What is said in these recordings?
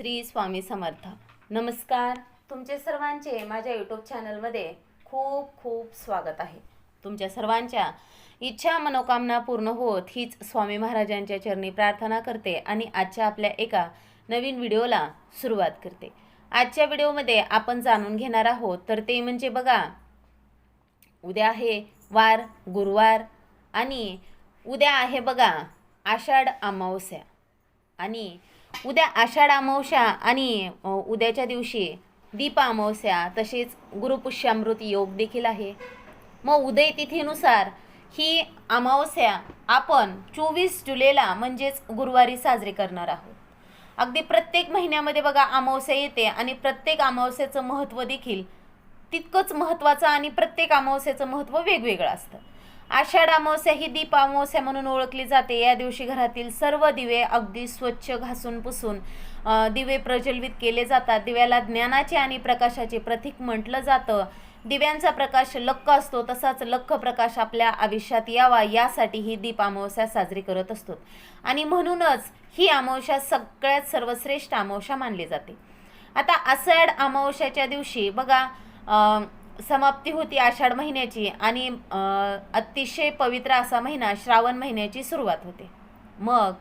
श्री स्वामी समर्थ. नमस्कार. तुमचे सर्वांचे माझ्या यूट्यूब चॅनलमध्ये खूप खूप स्वागत आहे. तुमच्या सर्वांच्या इच्छा मनोकामना पूर्ण होत हीच स्वामी महाराजांच्या चरणी प्रार्थना करते आणि आजच्या आपल्या एका नवीन व्हिडिओला सुरुवात करते. आजच्या व्हिडिओमध्ये आपण जाणून घेणार आहोत तर ते म्हणजे बघा उद्या आहे वार गुरुवार आणि उद्या आहे बघा आषाढ अमावस्या. आणि उद्या आषाढ अमावस्या आणि उद्याच्या दिवशी दीप अमावस्या तसेच गुरुपुष्यामृत योग देखील आहे. मग उदय तिथीनुसार ही अमावस्या आपण चोवीस जुलैला म्हणजेच गुरुवारी साजरी करणार आहोत. अगदी प्रत्येक महिन्यामध्ये बघा अमावस्या येते आणि प्रत्येक अमावस्याचं महत्त्व देखील तितकंच महत्त्वाचं आणि प्रत्येक अमावस्याचं महत्त्व वेगवेगळं असतं. आषाढ अमावस्या ही दीप अमावस्या म्हणून ओळखली जाते. या दिवशी घरातील सर्व दिवे अगदी स्वच्छ घासून पुसून दिवे प्रज्वलित केले जातात. दिव्याला ज्ञानाचे आणि प्रकाशाचे प्रतीक म्हटलं जातं. दिव्यांचा प्रकाश लक्क असतो तसाच लक्क प्रकाश आपल्या आयुष्यात यावा यासाठी ही दीप अमावस्या साजरी करत असतो. आणि म्हणूनच ही अमावस्या सगळ्यात सर्वश्रेष्ठ अमावस्या मानली जाते. आता आषाढ अमावस्याच्या दिवशी बघा समाप्ती होती आषाढ महिन्याची आणि अतिशय पवित्र असा महिना श्रावण महिन्याची सुरुवात होते. मग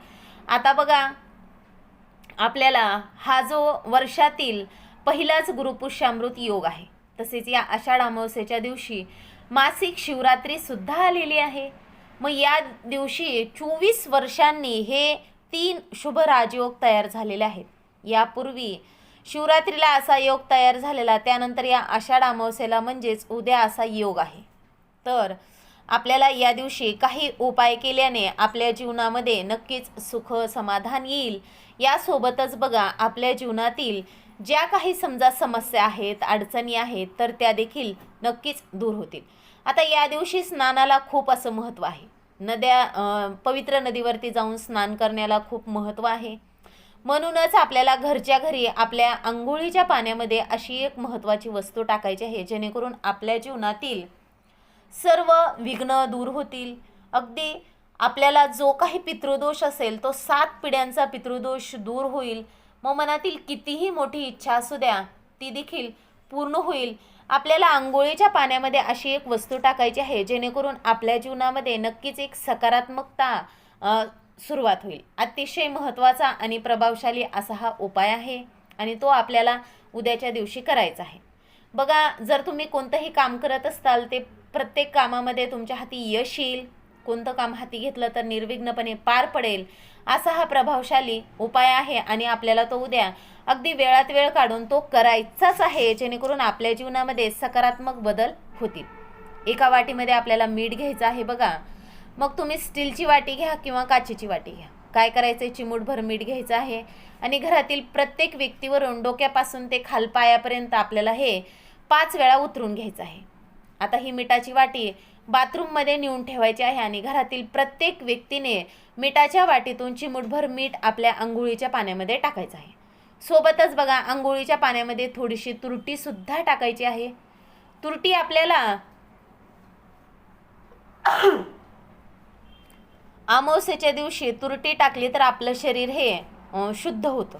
आता बघा आपल्याला हा जो वर्षातील पहिलाच गुरुपुष्यामृत योग आहे तसेच या आषाढ अमावस्येच्या दिवशी मासिक शिवरात्रीसुद्धा आलेली आहे. मग या दिवशी चोवीस वर्षांनी हे तीन शुभ राजयोग तयार झालेले आहेत. यापूर्वी शिवरात्रीला असा योग तयार झालेला त्यानंतर या आषाढ अमावस्येला म्हणजेच उद्या असा योग आहे. तर आपल्याला या दिवशी काही उपाय केल्याने आपल्या जीवनामध्ये नक्कीच सुख समाधान येईल. यासोबतच बघा आपल्या जीवनातील ज्या काही समजा समस्या आहेत अडचणी आहेत तर त्या देखील नक्कीच दूर होतील. आता या दिवशी स्नानाला खूप असं महत्त्व आहे. नद्या पवित्र नदीवरती जाऊन स्नान करण्याला खूप महत्त्व आहे. म्हणूनच आपल्याला घरच्या घरी आपल्या आंघोळीच्या पाण्यामध्ये अशी एक महत्त्वाची वस्तू टाकायची आहे जेणेकरून आपल्या जीवनातील सर्व विघ्न दूर होतील. अगदी आपल्याला जो काही पितृदोष असेल तो सात पिढ्यांचा पितृदोष दूर होईल. मग मनातील कितीही मोठी इच्छा असू द्या ती देखील पूर्ण होईल. आपल्याला आंघोळीच्या पाण्यामध्ये अशी एक वस्तू टाकायची आहे जेणेकरून आपल्या जीवनामध्ये नक्कीच एक सकारात्मकता सुरुवात होईल. अतिशय महत्त्वाचा आणि प्रभावशाली असा हा उपाय आहे आणि तो आपल्याला उद्याच्या दिवशी करायचा आहे. बघा जर तुम्ही कोणतंही काम करत असताल ते प्रत्येक कामामध्ये तुमच्या हाती यश येईल. कोणतं काम हाती घेतलं तर निर्विघ्नपणे पार पडेल. असा हा प्रभावशाली उपाय आहे आणि आपल्याला तो उद्या अगदी वेळात वेळ काढून तो करायचाच आहे जेणेकरून आपल्या जीवनामध्ये सकारात्मक बदल होतील. एका वाटीमध्ये आपल्याला मीठ घ्यायचं आहे बघा. मग तुम्ही स्टीलची वाटी घ्या किंवा काचेची वाटी घ्या. काय करायचं? आहे चिमूटभर मीठ घ्यायचं आहे. आणि घरातील प्रत्येक व्यक्तीवरून डोक्यापासून ते खालपायापर्यंत आपल्याला हे पाच वेळा उतरून घ्यायचं आहे. आता ही मिठाची वाटी बाथरूममध्ये नेऊन ठेवायची आहे आणि घरातील प्रत्येक व्यक्तीने मिठाच्या वाटीतून चिमूटभर मीठ आपल्या आंघोळीच्या पाण्यामध्ये टाकायचं आहे. सोबतच बघा आंघोळीच्या पाण्यामध्ये थोडीशी तुरटीसुद्धा टाकायची आहे. तुरटी आपल्याला अमावस्येच्या दिवशी तुरटी टाकली तर आपलं शरीर हे शुद्ध होतं.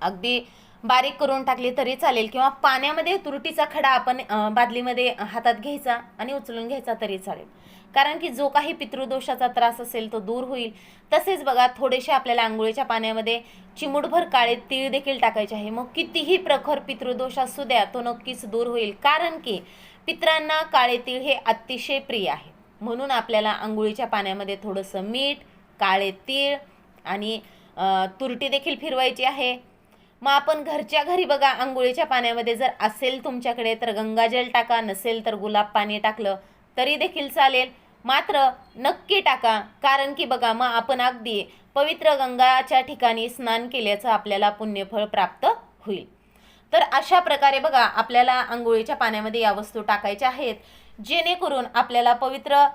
अगदी बारीक करून टाकली तरी चालेल किंवा पाण्यामध्ये तुरटीचा खडा आपण बादलीमध्ये हातात घ्यायचा आणि उचलून घ्यायचा तरी चालेल. कारण की जो काही पितृदोषाचा त्रास असेल तो दूर होईल. तसेच बघा थोडेसे आपल्याला आंघोळीच्या पाण्यामध्ये चिमुटभर काळे तीळ देखील टाकायचे आहे. मग कितीही प्रखर पितृदोष असू द्या तो नक्कीच दूर होईल. कारण की पित्रांना काळे तीळ हे अतिशय प्रिय आहे. म्हणून आपल्याला आंघोळीच्या पाण्यामध्ये थोडंसं मीठ काळे तीळ आणि तुरटी देखील फिरवायची आहे. मग आपण घरच्या घरी बघा आंघोळीच्या पाण्यामध्ये जर असेल तुमच्याकडे तर गंगाजल टाका नसेल तर गुलाब पाणी टाकलं तरी देखील चालेल. मात्र नक्की टाका कारण की बघा मग आपण अगदी पवित्र गंगाच्या ठिकाणी स्नान केल्याचं आपल्याला पुण्यफळ प्राप्त होईल. तर अशा प्रकारे बघा आपल्याला आंघोळीच्या पाण्यामध्ये या वस्तू टाकायच्या आहेत. जेणेकरून आपल्याला पवित्र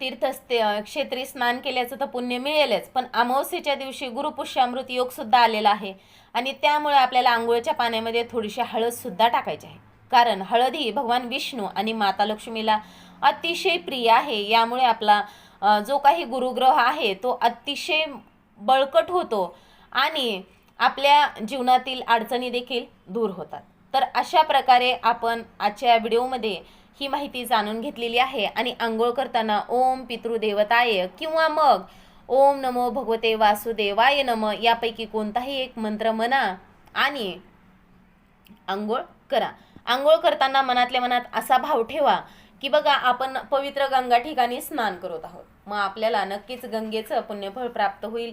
तीर्थस्थे क्षेत्री स्नान केल्याचं तर पुण्य मिळेलच. पण अमावस्येच्या दिवशी गुरुपुष्यामृत योगसुद्धा आलेला आहे. आणि त्यामुळे आपल्याला आंघोळीच्या पाण्यामध्ये थोडीशी हळदसुद्धा टाकायची आहे. कारण हळद ही भगवान विष्णू आणि माता लक्ष्मीला अतिशय प्रिय आहे. यामुळे आपला जो काही गुरुग्रह आहे तो अतिशय बळकट होतो. आणि आपल्या जीवनातील अडचणी देखील दूर होतात. तर अशा प्रकारे आपण आजच्या व्हिडिओमध्ये ही माहिती जाणून घेतलेली आहे आणि आंघोळ करताना ओम पितृदेवताय किंवा मग ओम नमो भगवते वासुदेवाय नम यापैकी कोणताही एक मंत्र म्हणा आणि आंघोळ करा. आंघोळ करताना मनातल्या मनात असा भाव ठेवा की बघा आपण पवित्र गंगा ठिकाणी स्नान करत आहोत. मग आपल्याला नक्कीच गंगेचं पुण्यफळ प्राप्त होईल.